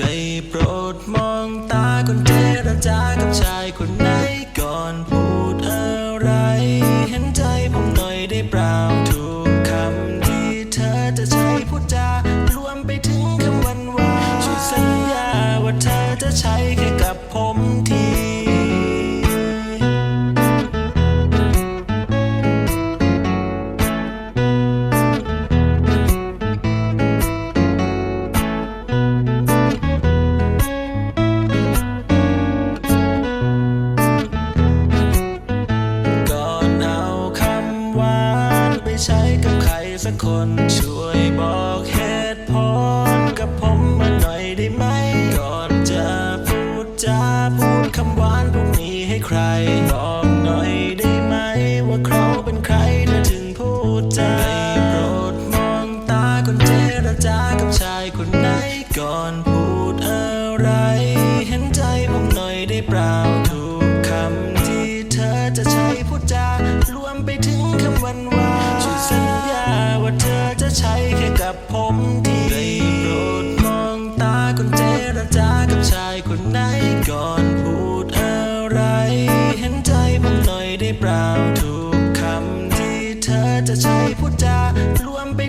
ได้โปรดมองตาคนเจรจากับชายคนไหนก่อนพูดอะไร เห็นใจผมหน่อยได้เปล่าถูกคำที่เธอจะใช้พูดจารวมไปถึงคำวันวานช่วยสัญญาว่าเธอจะใช้แค่กับผมที ใช้กับใครสักคนช่วยบอกเหตุผลกับผมมาหน่อยได้ไหม ก่อนจะพูดจาพูดคำหวานพวกนี้ให้ใคร บอกหน่อยได้ไหม ว่าเขาเป็นใครเธอถึงพูดจาโปรดมองตาคนเจรจากับชายคนไหนก่อนพูดอะไร เห็นใจผมหน่อยได้เปล่าถูกคำที่เธอจะใช้พูดจา ราวทุกคำที่เธอจะใช้พูดจารวมไป